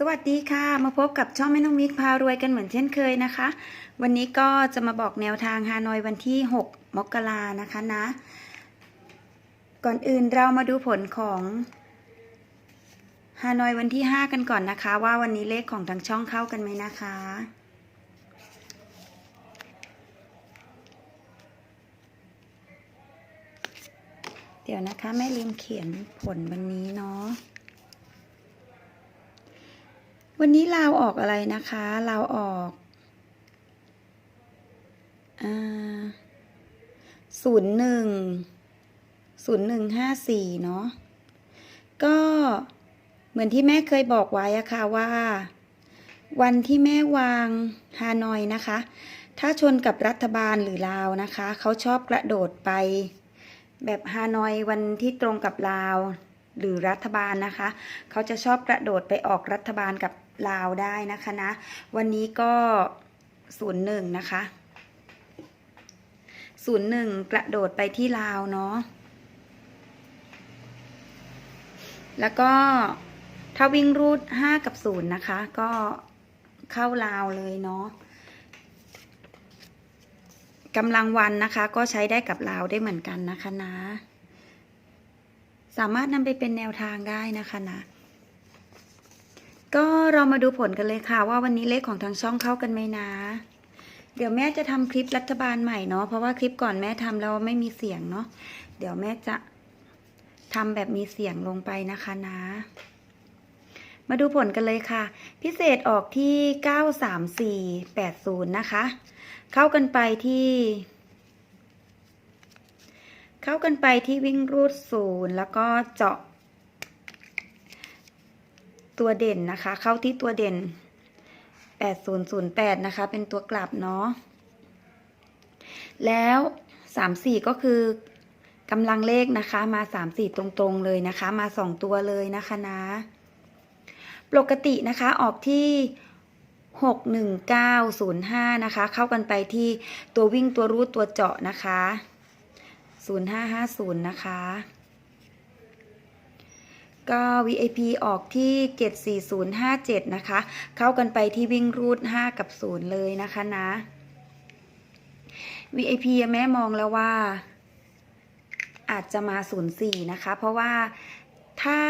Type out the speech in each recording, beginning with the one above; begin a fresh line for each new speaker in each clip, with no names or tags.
สวัสดีค่ะ มาพบกับช่องแม่น้องมิกพารวยกันเหมือนเช่นเคยนะคะ วันนี้ก็จะมาบอกแนวทางฮานอยวันที่ 6 มกรานะคะนะ ก่อนอื่นเรามาดูผลของฮานอยวันที่ 5 กันก่อนนะคะ ว่าวันนี้เลขของทางช่องเข้ากันไหมนะคะ เดี๋ยวนะคะแม่ลืมเขียนผลวันนี้เนาะ วันนี้ลาวออกอะไรนะคะลาวออกศูนย์หนึ่งศูนย์หนึ่งห้าสี่เนาะก็เหมือนที่แม่เคยบอกไว้อะค่ะว่า วันที่แม่วางฮานอยนะคะ ถ้าชนกับรัฐบาลหรือลาวนะคะ เขาชอบกระโดดไป แบบฮานอยวันที่ตรงกับลาวหรือรัฐบาลนะคะ เขาจะชอบกระโดดไปออกรัฐบาลกับ ลาวได้นะคะนะ วันนี้ก็ศูนย์หนึ่งนะคะศูนย์หนึ่งกระโดดไปที่ลาวเนาะแล้วก็ถ้าวิ่งรูดห้ากับศูนย์นะคะ ก็เข้าลาวเลยเนาะกำลังวันนะคะ ก็ใช้ได้กับลาวได้เหมือนกันนะคะนะ สามารถนำไปเป็นแนวทางได้นะคะนะ ก็เรามาดูผลกันเลยค่ะ ว่าวันนี้เลขของทางช่องเข้ากันไหมนะ เดี๋ยวแม่จะทำคลิปรัฐบาลใหม่เนาะเพราะว่าคลิปก่อนแม่ทำแล้วไม่มีเสียงเนาะเดี๋ยวแม่จะทำแบบมีเสียงลงไปนะคะนะ มาดูผลกันเลยค่ะ พิเศษออกที่93480นะคะ เข้ากันไปที่ เข้ากันไปที่วิ่งรูดศูนย์แล้วก็เจาะ ตัวเด่นนะคะ เข้าที่ตัวเด่น 8008 นะคะ เป็นตัวกลับเนาะ แล้ว 34 ก็คือกำลังเลขนะคะ มา 34 ตรงๆเลยนะคะ มา 2 ตัวเลยนะคะนะปกตินะคะออกที่ 61905 นะคะ เข้ากันไปที่ตัววิ่งตัวรูดตัวเจาะนะคะ 0550 นะคะ ก็ VIP ออกที่ 74057 นะคะ เข้ากันไปที่วิ่งรูด 5 กับ 0 เลยนะคะนะ VIP แม่มองแล้วว่า อาจจะมา 04 นะคะ เพราะว่าถ้า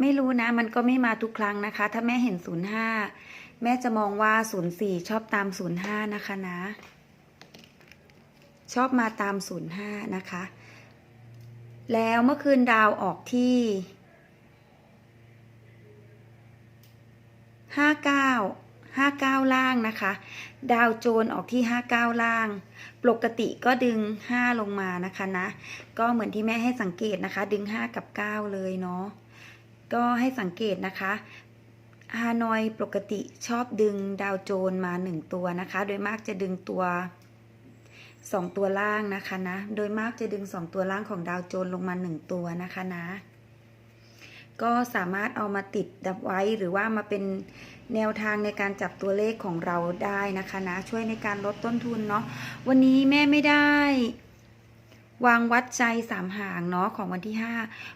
ไม่รู้นะ มันก็ไม่มาทุกครั้งนะคะ ถ้าแม่เห็น 05 แม่จะมองว่า 04 ชอบตาม 05 นะคะนะ ชอบมาตาม 05 นะคะ แล้วเมื่อคืนดาวออกที่ห้าเก้าห้าเก้าล่างนะคะ ดาวโจนออกที่ห้าเก้าล่าง ปกติก็ดึงห้าลงมานะคะนะ ก็เหมือนที่แม่ให้สังเกตนะคะ ดึงห้ากับเก้าเลยเนาะ ก็ให้สังเกตนะคะฮานอยปกติชอบดึงดาวโจนมาหนึ่งตัวนะคะ โดยมากจะดึงตัว สองตัวล่างนะคะนะ โดยมากจะดึงสองตัวล่างของดาวโจนลงมาหนึ่งตัวนะคะนะ ก็สามารถเอามาติดดับไว้หรือว่ามาเป็นแนวทางในการจับตัวเลขของเราได้นะคะนะ ช่วยในการลดต้นทุนเนาะ วันนี้แม่ไม่ได้ วางวัดใจสามหางเนาะของวันที่ห้า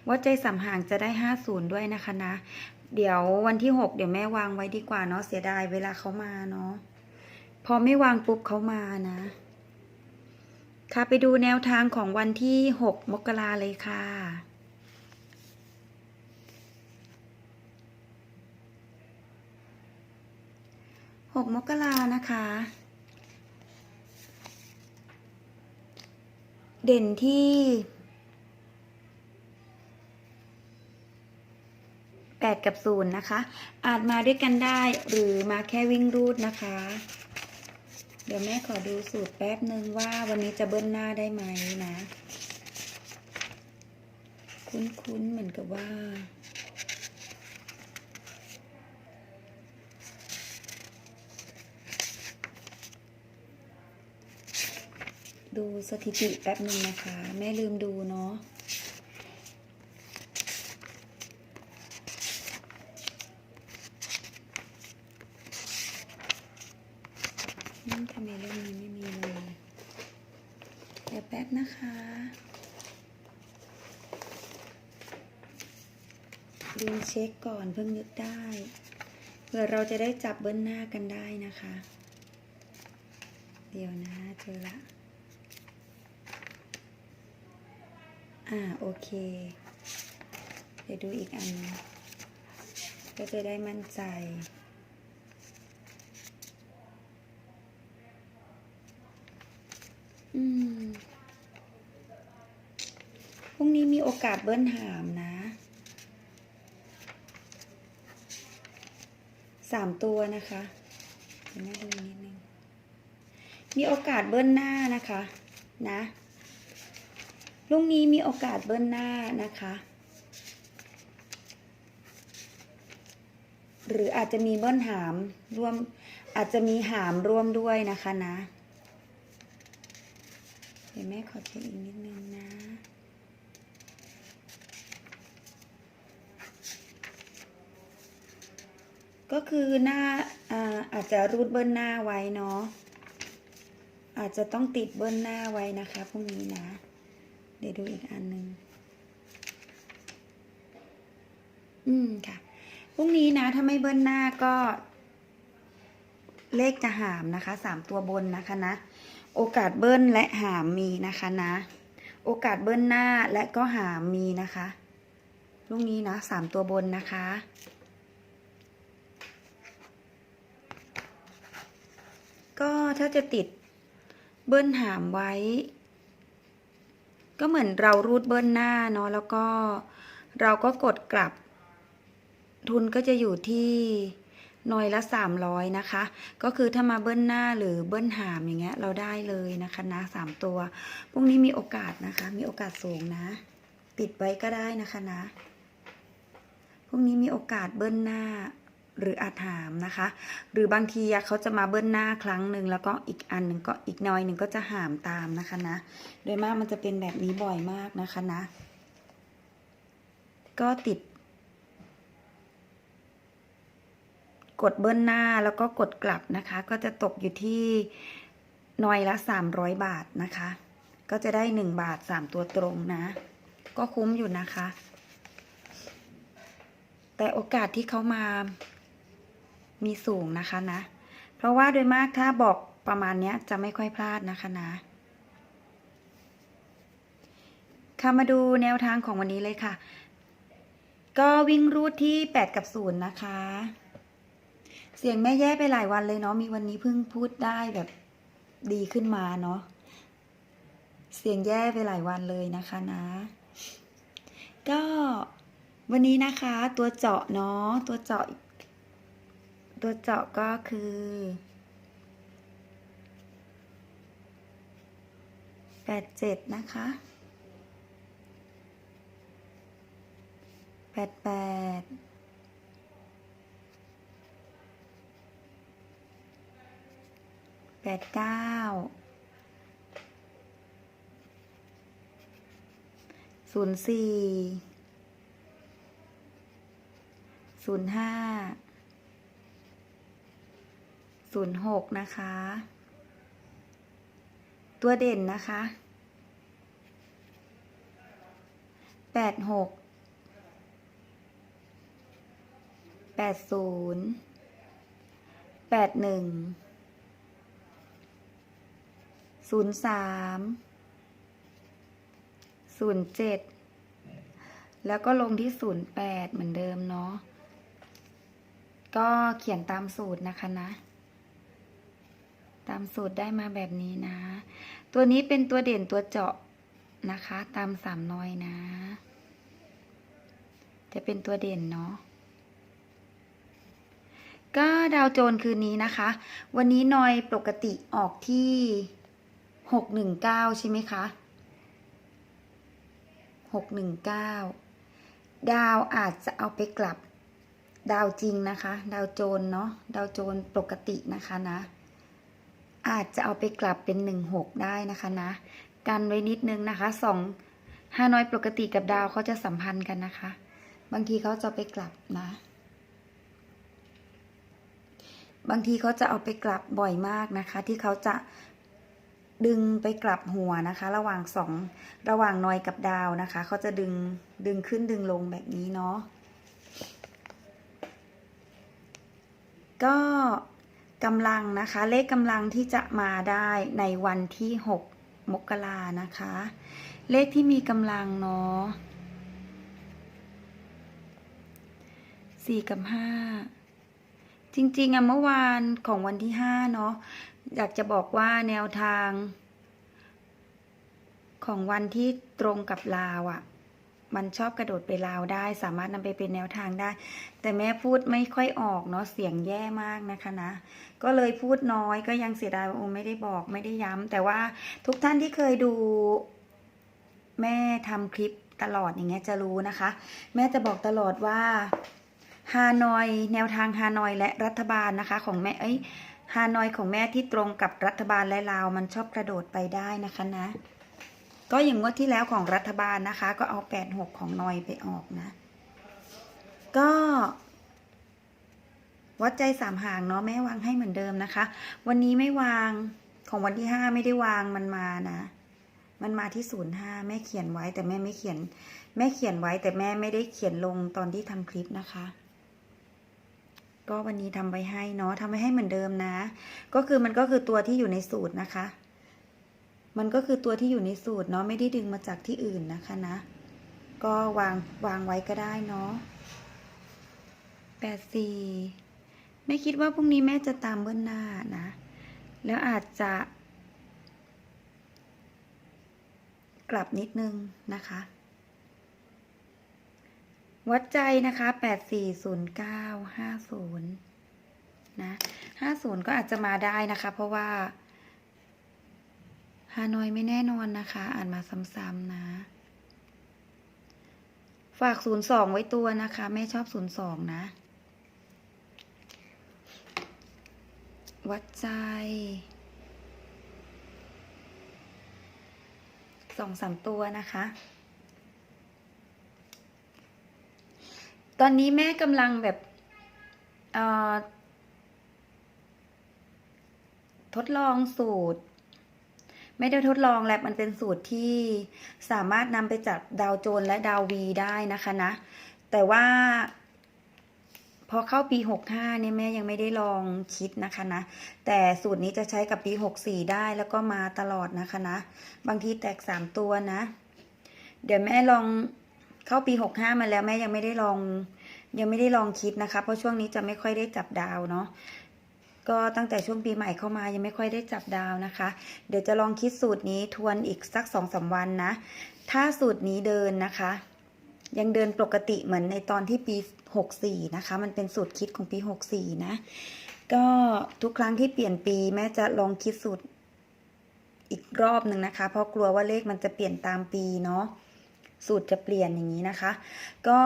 วัดใจสามหางจะได้ห้าศูนย์ด้วยนะคะนะ เดี๋ยววันที่หกเดี๋ยวแม่วางไว้ดีกว่าเนาะเสียดายเวลาเขามาเนาะพอไม่วางปุ๊บเขามานะ ค่ะไปดูแนวทางของวันที่ 6 มกราเลยค่ะ6มกรานะคะ เด่นที่8กับ 0 นะคะ อาจมาด้วยกันได้หรือมาแค่วิ่งรูดนะคะ เดี๋ยวแม่ขอดูสูตรแป๊บหนึ่งว่าวันนี้จะเบิ้ลหน้าได้ไหมนะ คุ้นๆเหมือนกับว่า ดูสถิติแป๊บหนึ่งนะคะ แม่ลืมดูเนาะ อืมทำไมเรื่องนี้ไม่มีเลย เดี๋ยวแป๊บนะคะดึงเช็คก่อนเพิ่งนึกได้ เพื่อเราจะได้จับเบิ้ลหน้ากันได้นะคะ เดี๋ยวนะเจอละ อ่าโอเค เดี๋ยวดูอีกอัน ก็จะได้มั่นใจ อืม พรุ่งนี้มีโอกาสเบิ้ลหามนะสามตัวนะคะเดี๋ยวแม่ดูนิดนึง มีโอกาสเบิ้ลหน้านะคะ นะพรุ่งนี้มีโอกาสเบิ้ลหน้านะคะ หรืออาจจะมีเบิ้ลหามร่วม อาจจะมีหามร่วมด้วยนะคะนะ ดี๋ยวแม่ขอเช็คอีกนิดนึงนะก็คือหน้าอาอาจจะรูดเบิ้ลหน้าไว้เนาะอาจจะต้องติดเบิ้ลหน้าไว้นะคะพรุ่งนี้นะ เดี๋ยวดูอีกอันหนึ่งอืมค่ะพรุ่งนี้นะถ้าไม่เบิ้ลหน้าก็ เลขจะหามนะคะสามตัวบนนะคะนะ โอกาสเบิ้ลและหามมีนะคะนะ โอกาสเบิ้ลหน้าและก็หามมีนะคะพรุ่งนี้นะสามตัวบนนะคะ ก็ถ้าจะติดเบิ้ลหามไว้ ก็เหมือนเรารูดเบิ้ลหน้าเนาะแล้วก็เราก็กดกลับ ทุนก็จะอยู่ที่ หน่อยละสามร้อยนะคะ ก็คือถ้ามาเบิ้ลหน้าหรือเบิ้ลหามอย่างเงี้ยเราได้เลยนะคะนะสามตัวพรุ่งนี้มีโอกาสนะคะ มีโอกาสสูงนะติดไว้ก็ได้นะคะนะพรุ่งนี้มีโอกาสเบิ้ลหน้าหรืออาจหามนะคะ หรือบางทีเขาจะมาเบิ้ลหน้าครั้งหนึ่งแล้วก็อีกอันหนึ่งก็อีกหน้อยหนึ่งก็จะหามตามนะคะนะ โดยมากมันจะเป็นแบบนี้บ่อยมากนะคะนะ ก็ติด ดเบิ้ลหน้าแล้วก็กดกลับนะคะ ก็จะตกอยู่ที่หน่อยละสามร้อยบาทนะคะ ก็จะได้หนึ่งบาทสามตัวตรงนะ ก็คุ้มอยู่นะคะ แต่โอกาสที่เขามามีสูงนะคะนะ เพราะว่าโดยมากถ้าบอกประมาณนี้จะไม่ค่อยพลาดนะคะนะค่ะมาดูแนวทางของวันนี้เลยค่ะ ก็วิ่งรูดที่ 8 กับ 0 นะคะ เสียงแม่แย่ไปหลายวันเลยเนาะมีวันนี้เพิ่งพูดได้แบบดีขึ้นมาเนาะเสียงแย่ไปหลายวันเลยนะคะนะ ก็วันนี้นะคะตัวเจาะเนาะตัวเจาะ ตัวเจาะก็คือ แปดเจ็ดนะคะแปดแปด แปดเก้าศูนย์สี่ศูนย์ห้าศูนย์หกนะคะ ตัวเด่นนะคะแปดหกแปดศูนย์แปดหนึ่ง ศูนย์สามศูนย์เจ็ดแล้วก็ลงที่ศูนย์แปดเหมือนเดิมเนาะก็เขียนตามสูตรนะคะนะ ตามสูตรได้มาแบบนี้นะ ตัวนี้เป็นตัวเด่นตัวเจาะนะคะ ตามสามน้อยนะ จะเป็นตัวเด่นเนาะก็ดาวโจนคืนนี้นะคะ วันนี้นอยปกติออกที่ หกหนึ่งเก้าใช่ไหมคะหกหนึ่งเก้าดาวอาจจะเอาไปกลับ ดาวจริงนะคะ ดาวโจนเนาะดาวโจนปกตินะคะนะ อาจจะเอาไปกลับเป็นหนึ่งหกได้นะคะนะ กันไว้นิดนึงนะคะสองฮาน้อยปกติกับดาวเขาจะสัมพันธ์กันนะคะ บางทีเขาจะไปกลับนะ บางทีเขาจะเอาไปกลับบ่อยมากนะคะ ที่เขาจะ ดึงไปกลับหัวนะคะ ระหว่างสองระหว่างนอยกับดาวนะคะเขาจะดึงดึงขึ้นดึงลงแบบนี้เนาะก็กำลังนะคะ เลขกำลังที่จะมาได้ในวันที่ 6 มกรานะคะ เลขที่มีกำลังเนาะสี่กับห้าจริงๆอะเมื่อวานของวันที่ห้าเนาะ อยากจะบอกว่าแนวทาง ของวันที่ตรงกับลาวอะมันชอบกระโดดไปลาวได้ สามารถนำไปเป็นแนวทางได้ แต่แม่พูดไม่ค่อยออกเนาะเสียงแย่มากนะคะนะ ก็เลยพูดน้อยก็ยังเสียดายว่าโอ้ไม่ได้บอกไม่ได้ย้ำแต่ว่าทุกท่านที่เคยดู แม่ทำคลิปตลอดอย่างเงี้ยจะรู้นะคะ แม่จะบอกตลอดว่าฮานอย แนวทางฮานอยและรัฐบาลนะคะ ของแม่เอ้ย ฮานอยของแม่ที่ตรงกับรัฐบาลและลาวมันชอบกระโดดไปได้นะคะนะ ก็อย่างงวดที่แล้วของรัฐบาลนะคะ ก็เอาแปดหกของนอยไปออกนะ ก็วัดใจสามหางเนาะแม่วางให้เหมือนเดิมนะคะ วันนี้ไม่วางของวันที่ห้าไม่ได้วางมันมานะ มันมาที่ศูนย์ห้าแม่เขียนไว้แต่แม่ไม่เขียน แม่เขียนไว้แต่แม่ไม่ได้เขียนลงตอนที่ทำคลิปนะคะ ก็วันนี้ทำไว้ให้เนาะทำไว้ให้เหมือนเดิมนะ ก็คือมันก็คือตัวที่อยู่ในสูตรนะคะ มันก็คือตัวที่อยู่ในสูตรเนาะไม่ได้ดึงมาจากที่อื่นนะคะนะ ก็วางวางไว้ก็ได้เนาะแปดสี่ไม่คิดว่าพรุ่งนี้แม่จะตามเบื้องหน้านะ แล้วอาจจะ กลับนิดนึงนะคะ วัดใจนะคะแปดสี่ศูนย์เก้าห้าศูนย์นะห้าศูนย์ก็อาจจะมาได้นะคะ เพราะว่าฮานอยไม่แน่นอนนะคะ อ่านมาซ้ำๆนะ ฝากศูนย์สองไว้ตัวนะคะ แม่ชอบศูนย์สองนะ วัดใจสองสามตัวนะคะ ตอนนี้แม่กำลังแบบทดลองสูตร ไม่ได้ทดลองแลบมันเป็นสูตรที่สามารถนำไปจับดาวโจนและดาววีได้นะคะนะ แต่ว่า พอเข้าปี65เนี่ยแม่ยังไม่ได้ลองคิดนะคะนะ แต่สูตรนี้จะใช้กับปี64ได้แล้วก็มาตลอดนะคะนะ บางทีแตก3ตัวนะ เดี๋ยวแม่ลอง เข้าปี65มาแล้วแม่ยังไม่ได้ลอง ยังไม่ได้ลองคิดนะคะ เพราะช่วงนี้จะไม่ค่อยได้จับดาวเนาะก็ตั้งแต่ช่วงปีใหม่เข้ามายังไม่ค่อยได้จับดาวนะคะ เดี๋ยวจะลองคิดสูตรนี้ทวนอีกสักสองสาวันนะ ถ้าสูตรนี้เดินนะคะ ยังเดินปกติเหมือนในตอนที่ปี 64 นะคะ มันเป็นสูตรคิดของปี 64 นะ ก็ทุกครั้งที่เปลี่ยนปีแม่จะลองคิดสูตรอีกรอบหนึ่งนะคะ เพราะกลัวว่าเลขมันจะเปลี่ยนตามปีเนาะ สูตรจะเปลี่ยนอย่างนี้นะคะ ก็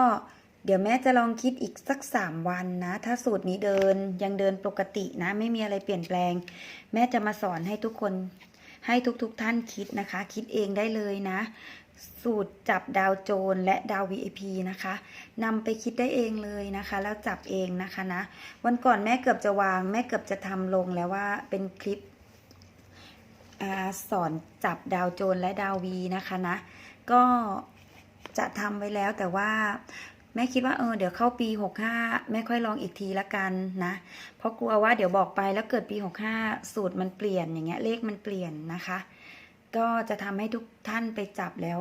เดี๋ยวแม่จะลองคิดอีกสัก3วันนะ ถ้าสูตรนี้เดินยังเดินปกตินะ ไม่มีอะไรเปลี่ยนแปลง แม่จะมาสอนให้ทุกคนให้ทุกๆทท่านคิดนะคะ คิดเองได้เลยนะ สูตรจับดาวโจนและดาว VIP นะคะนำไปคิดได้เองเลยนะคะ แล้วจับเองนะคะนะ วันก่อนแม่เกือบจะวาง แม่เกือบจะทำลงแล้วว่าเป็นคลิปอสอนจับดาวโจนและดาววีนะคะนะ ก็ จะทำไว้แล้วแต่ว่าแม่คิดว่าเออเดี๋ยวเข้าปี 65 แม่ค่อยลองอีกทีละกันนะ เพราะกลัวว่าเดี๋ยวบอกไปแล้วเกิดปี 65 สูตรมันเปลี่ยนอย่างเงี้ยเลขมันเปลี่ยนนะคะ ก็จะทำให้ทุกท่านไปจับแล้ว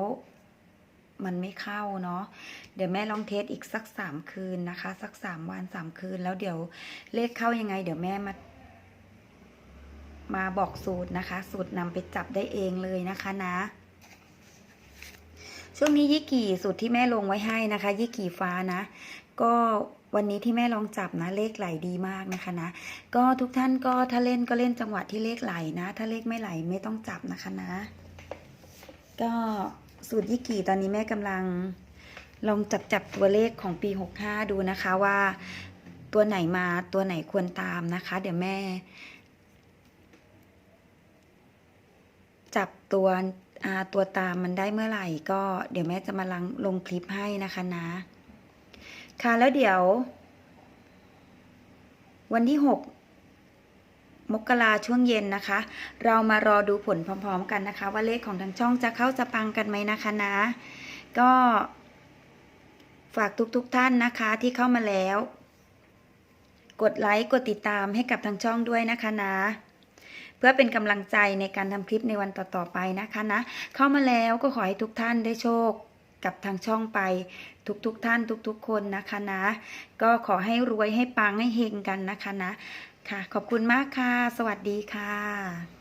มันไม่เข้าเนาะเดี๋ยวแม่ลองเทสอีกสักสามคืนนะคะ สักสามวันสามคืน แล้วเดี๋ยวเลขเข้ายังไง เดี๋ยวแม่มา มาบอกสูตรนะคะ สูตรนำไปจับได้เองเลยนะคะนะ ช่วงนี้ยี่กี่สูตรที่แม่ลงไว้ให้นะคะ ยี่กี่ฟ้านะ ก็วันนี้ที่แม่ลองจับนะเลขไหลดีมากนะคะนะ ก็ทุกท่านก็ถ้าเล่นก็เล่นจังหวะที่เลขไหลนะ ถ้าเลขไม่ไหลไม่ต้องจับนะคะนะ ก็สูตรยี่กี่ตอนนี้แม่กำลังลองจับจับตัวเลขของปี 65 ดูนะคะว่าตัวไหนมาตัวไหนควรตามนะคะ เดี๋ยวแม่ จับตัว ตัวตามมันได้เมื่อไหร่ก็เดี๋ยวแม่จะมาลังลงคลิปให้นะคะนะ ค่ะแล้วเดี๋ยว วันที่ 6 มกราช่วงเย็นนะคะ เรามารอดูผลพร้อม ๆ กันนะคะ ว่าเลขของทางช่องจะเข้าจะปังกันไหมนะคะนะ ก็ฝากทุกๆทท่านนะคะที่เข้ามาแล้ว กดไลค์กดติดตามให้กับทางช่องด้วยนะคะนะ เพื่อเป็นกำลังใจในการทำคลิปในวันต่อๆไปนะคะนะ เข้ามาแล้วก็ขอให้ทุกท่านได้โชคกับทางช่องไปทุกๆทท่านทุกๆ คนนะคะนะ ก็ขอให้รวยให้ปังให้เฮงกันนะคะนะค่ะ ขอบคุณมากค่ะ สวัสดีค่ะ